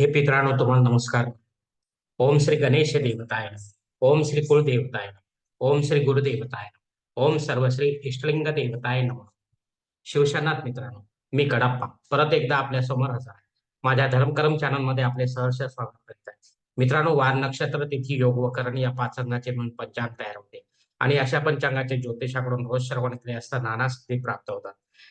हे पित्रांनो तुम्हाला नमस्कार. ओम श्री गणेश देवताय. ओम श्री कुलदेवताय. ओम श्री गुरुदेवताय. ओम सर्वश्री इष्टलिंग देवताय नम. शिवशनाथ मित्रांनो मी कडप्पा परत एकदा आपल्यासमोर हजर आहे. माझ्या धर्मकर्म चॅनलमध्ये आपले सहर्ष स्वागत करीत आहे. मित्रांनो वार नक्षत्र तिथी योग व करण या पाच अंगाचे म्हणून पंचांग तयार होते. आणि अशा पंचांगाचे ज्योतिषाकडून रोज श्रवण केले असता नाना स्थिती प्राप्त होतात.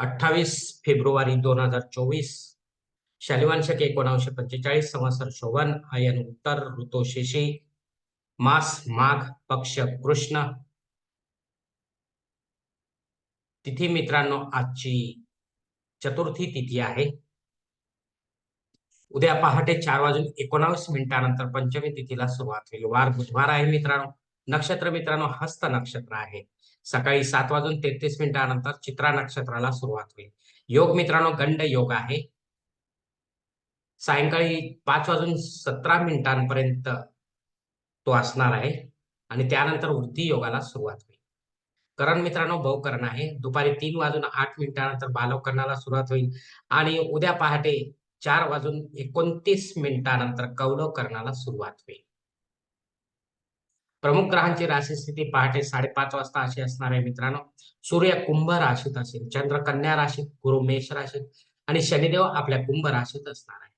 अठ्ठावीस फेब्रुवारी दोन हजार चोवीस. शालिवांशक एकोणाशे पंचेचाळीस संवत्सर शोभन आयन उत्तर ऋतू शेषी मास माघ पक्ष कृष्ण. तिथी मित्रांनो आजची चतुर्थी तिथी आहे. उद्या पहाटे चार वाजून एकोणावीस मिनिटानंतर पंचमी तिथीला सुरुवात होईल. वार बुधवार आहे मित्रांनो. नक्षत्र मित्रांनो हस्त नक्षत्र आहे. सकाळी सात वाजून तेहतीस मिनिटानंतर चित्रा नक्षत्राला सुरुवात होईल. योग मित्रांनो गंड योग आहे. सायंकाळी पाच वाजून सतरा मिनिटांपर्यंत तो असणार आहे आणि त्यानंतर वृद्धी योगाला सुरुवात होईल. करण मित्रांनो बहुकरण आहे. दुपारी तीन वाजून आठ मिनिटानंतर बालवकरणाला सुरुवात होईल. आणि उद्या पहाटे चार वाजून एकोणतीस मिनिटानंतर कौलवकरणाला सुरुवात होईल. प्रमुख ग्रहांची राशी स्थिती पहाटे साडेपाच वाजता अशी असणार आहे मित्रांनो. सूर्य कुंभ राशीत असेल चंद्र कन्या राशीत गुरु मेष राशीत आणि शनिदेव आपल्या कुंभ राशीत असणार आहे.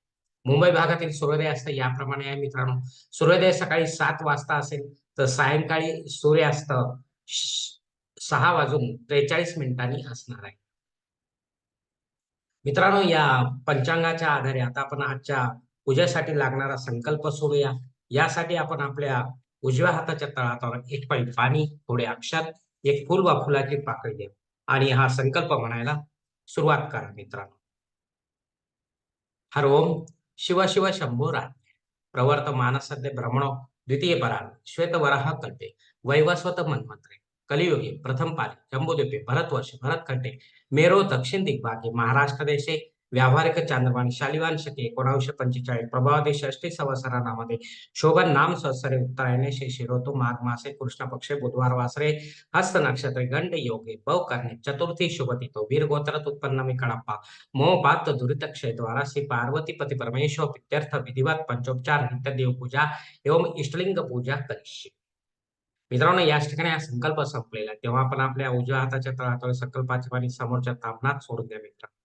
मुंबई भागातील सूर्योदय असतं याप्रमाणे आहे मित्रांनो. सूर्योदय सकाळी सात वाजता असेल तर सायंकाळी सूर्यास्त सहा वाजून त्रेचाळीस मिनिटांनी असणार आहे. मित्रांनो या पंचांगाच्या आधारे आता आपण आजच्या पूजेसाठी लागणारा संकल्प सोडूया. यासाठी आपण आपल्या उजव्या हाताच्या तळातावर एक पाणी पाणी थोडे अक्षर एक फुल वा फुलाची पाकळी द्या. आणि हा संकल्प म्हणायला सुरुवात करा मित्रांनो. हर ओम शिव शिव शंभो राज्ञ. प्रवर्त मानसद्य भ्रमणो द्वितीय पराल श्वेत वराह कल्पे. वैवस्वत मनमंत्रे. कलियुगे प्रथम पाली. जम्बूद्वीपे भरतवर्ष भरतखंडे मेरो दक्षिण दिग्भागे महाराष्ट्र देशे व्यावहारिक चांद्रमान शालिवान शके एकोणाशे पंचेचाळीस प्रभावती षष्टी संवत्सरामध्ये शोभन नाम संवत्सरे उत्तरायणे श्री शिरोतो माघ मासे कृष्ण पक्षे बुधवार वासरे हस्त नक्षत्रे गंड योगे बव करणे चतुर्थी शुभतितो वीर गोत्रात उत्पन्न मी कळप्पा मोहपात दुरित द्वारा श्री पार्वती पती परमेश्वर प्रित्यर्थ विधिवत पंचोपचार नित्य देव पूजा एवं इष्टलिंग पूजा करिष्ये. मित्रांनो याच ठिकाणी हा संकल्प संपलेला तेव्हा आपण आपल्या उजव्या हाताच्या तळातळ संकल्पाची पाणी समोरच्या तापनात सोडून द्या मित्रांनो.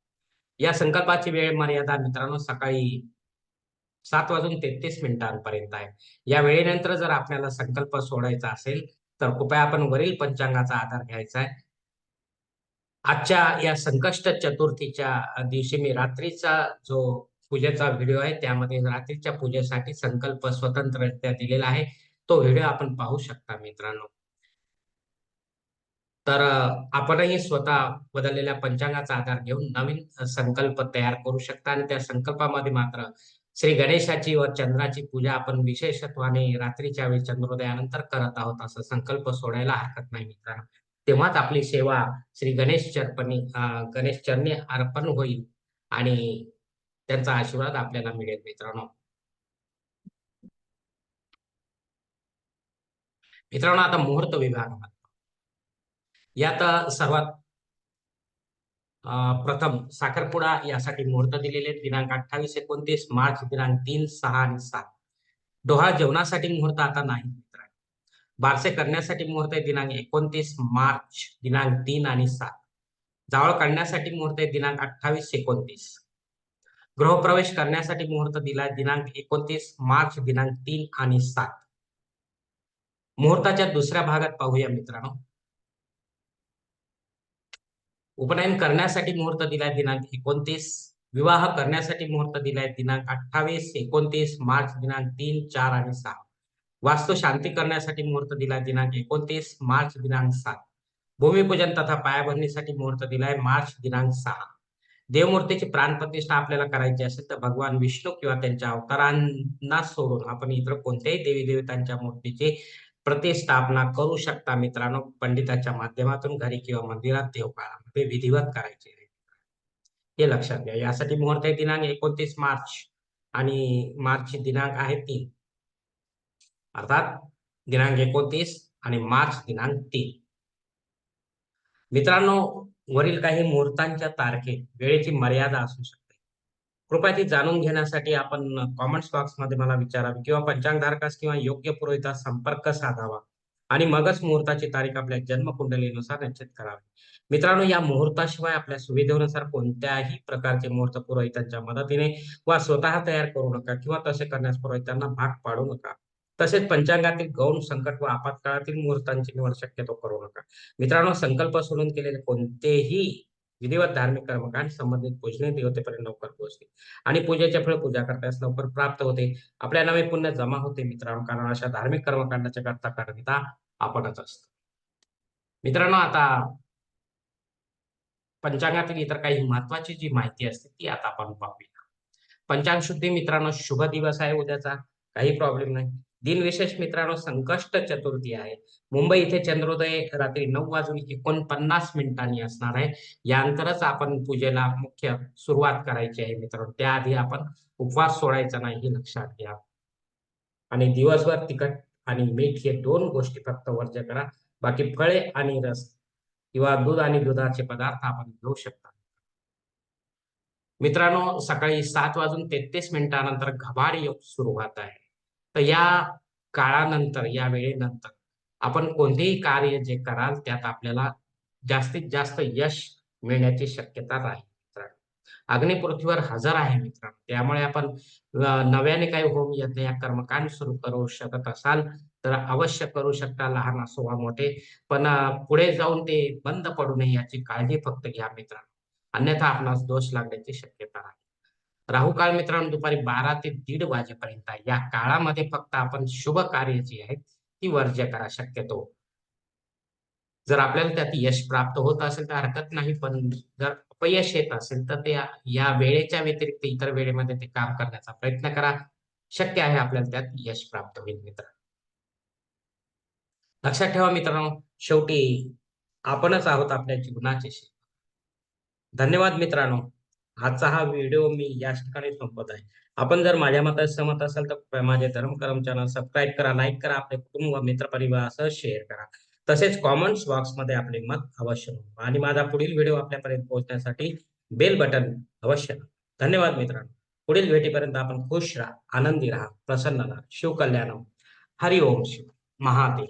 या संकल्पाची वेळ मर्यादा मित्रांनो सकाळी सात वाजून तेहतीस मिनिटांपर्यंत आहे. या वेळेनंतर जर आपल्याला संकल्प सोडायचा असेल तर कृपया आपण वरील पंचांगाचा आधार घ्यायचा आहे. आजच्या या संकष्ट चतुर्थीच्या दिवशी मी रात्रीचा जो पूजेचा व्हिडिओ आहे त्यामध्ये रात्रीच्या पूजेसाठी संकल्प स्वतंत्ररित्या दिलेला आहे. तो व्हिडिओ आपण पाहू शकता मित्रांनो. तर आपणही स्वतः बदललेल्या पंचांगाचा आधार घेऊन नवीन संकल्प तयार करू शकता आणि त्या संकल्पामध्ये मात्र श्री गणेशाची व चंद्राची पूजा आपण विशेषत्वाने रात्रीच्या वेळी चंद्रोदयानंतर करत आहोत असं संकल्प सोडायला हरकत नाही मित्रांनो. तेव्हाच आपली सेवा श्री गणेश चरपणी गणेश चरणी अर्पण होईल आणि त्यांचा आशीर्वाद आपल्याला मिळेल मित्रांनो. मित्रांनो आता मुहूर्त विभागामध्ये. यात सर्वात प्रथम साखरपुडा यासाठी मुहूर्त दिलेले दिनांक अठ्ठावीस एकोणतीस मार्च दिनांक तीन सहा आणि सात. डोहा जेवणासाठी मुहूर्त आता नाही बारसे करण्यासाठी मुहूर्त आहे दिनांक एकोणतीस मार्च दिनांक तीन आणि सात. जावळ काढण्यासाठी मुहूर्त आहे दिनांक अठ्ठावीस एकोणतीस. गृहप्रवेश करण्यासाठी मुहूर्त दिलाय दिनांक एकोणतीस मार्च दिनांक तीन आणि सात. मुहूर्ताच्या दुसऱ्या भागात पाहूया मित्रांनो. उपनयन करण्यासाठी मुहूर्त दिलाय दिनांक एकोणतीस. विवाह करण्यासाठी मुहूर्त दिलाय दिनांक अठ्ठावीस एकोणतीस मार्च दिनांक तीन चार आणि सहा. वास्तू शांती करण्यासाठी मुहूर्त दिलाय दिनांक एकोणतीस मार्च दिनांक सात. भूमिपूजन तथा पायाभरणीसाठी मुहूर्त दिलाय मार्च दिनांक सहा. देवमूर्तीची प्राणप्रतिष्ठा आपल्याला करायची असेल तर भगवान विष्णू किंवा त्यांच्या अवतारांना सोडून आपण इतर कोणत्याही देवी देवतांच्या मूर्तीची प्रतिष्ठापना करू शकता मित्रांनो. पंडिताच्या माध्यमातून घरी किंवा मंदिरात देवकाळामध्ये विधिवत करायचे. हे लक्षात घ्या. यासाठी मुहूर्त आहे दिनांक एकोणतीस मार्च आणि मार्च दिनांक आहे तीन. अर्थात दिनांक एकोणतीस आणि मार्च दिनांक तीन. मित्रांनो वरील काही मुहूर्तांच्या तारखेत वेळेची मर्यादा असू शकते. कृपया ती जाणून घेण्यासाठी आपण कॉमेंट्स बॉक्समध्ये मला विचारावे किंवा पंचांगधारकास किंवा योग्य पुरोहितास संपर्क साधावा. आणि मगच मुहूर्ताची तारीख आपल्या जन्मकुंडलीनुसार निश्चित करावी. मित्रांनो या मुहूर्ताशिवाय आपल्या सुविधेनुसार कोणत्याही प्रकारचे मुहूर्त पुरोहितांच्या मदतीने वा स्वतः तयार करू नका किंवा तसे करण्यास पुरोहितांना भाग पाडू नका. तसेच पंचांगातील गौण संकट व आपत्काळातील मुहूर्तांची निवड शक्यतो करू नका. मित्रांनो संकल्प सोडून केलेले कोणतेही विधिवत धार्मिक कर्मकांड संबंधित पूजने देवतेपर्यंत लवकर पोहोचते. आणि पूजेचे फळ पूजा करतास लवकर प्राप्त होते. आपल्या नवे पुण्य जमा होते. मित्रांनो कारण अशा धार्मिक कर्मकांडाच्या करता करता आपणच असतो. मित्रांनो आता पंचांगातील इतर काही महत्वाची जी माहिती असते ती आता आपण पाहूया. पंचांग शुद्धी मित्रांनो शुभ दिवस आहे उद्याचा. काही प्रॉब्लेम नाही. दिनविशेष मित्रांनो संकष्ट चतुर्थी आहे. मुंबई इथे चंद्रोदय रात्री नऊ वाजून एकोणपन्नास मिनिटांनी असणार आहे. यानंतरच आपण पूजेला मुख्य सुरुवात करायची आहे मित्रांनो. त्याआधी आपण उपवास सोडायचा नाही हे लक्षात घ्या. आणि दिवसभर तिखट आणि मीठ हे दोन गोष्टी फक्त वर्ज करा. बाकी फळे आणि रस किंवा दूध आणि दुधाचे पदार्थ आपण घेऊ शकता. मित्रांनो सकाळी सात वाजून तेहतीस मिनिटानंतर घबाड योग सुरुवात आहे. तर या काळानंतर या वेळेनंतर आपण कोणतेही कार्य जे कराल त्यात आपल्याला जास्तीत जास्त यश मिळण्याची शक्यता राहील मित्रांनो. अग्निपृथ्वीवर हजर आहे मित्रांनो. त्यामुळे आपण नव्याने काही होम यज्ञ या कर्मकांड सुरू करू शकत असाल तर अवश्य करू शकता. लहान असो वा मोठे पण पुढे जाऊन ते बंद पडू नये याची काळजी फक्त घ्या मित्रांनो. अन्यथा आपणास दोष लागण्याची शक्यता आहे राहू काळ मित्रांनो दुपारी बारा ते दीड वाजेपर्यंत या काळामध्ये फक्त आपण शुभ कार्य जी आहेत ती वर्ज्य करा शक्यतो. जर आपल्याला त्यात यश प्राप्त होत असेल तर हरकत नाही पण जर अपयश येत असेल तर ते या वेळेच्या व्यतिरिक्त इतर वेळेमध्ये ते काम करण्याचा प्रयत्न करा. शक्य आहे आपल्याला त्यात यश प्राप्त होईल मित्र. लक्षात ठेवा मित्रांनो शेवटी आपणच आहोत आपल्या जीवनाचे. धन्यवाद मित्रांनो. आजचा हा व्हिडिओ मी या ठिकाणी संपत आहे. आपण जर माझ्या मतात सहमत असाल तर माझे धर्मकरम चॅनल सबस्क्राईब करा लाईक करा आपले कुटुंब व मित्र परिवारासह शेअर करा. तसेच कॉमेंट्स बॉक्समध्ये आपले मत अवश्य नोंदवा. आणि माझा पुढील व्हिडिओ आपल्यापर्यंत पोहोचण्यासाठी बेल बटन अवश्य धन्यवाद मित्रांनो. पुढील भेटीपर्यंत आपण खुश राहा आनंदी राहा प्रसन्न राहा. शिवकल्याण हरिओम शिव महादेव.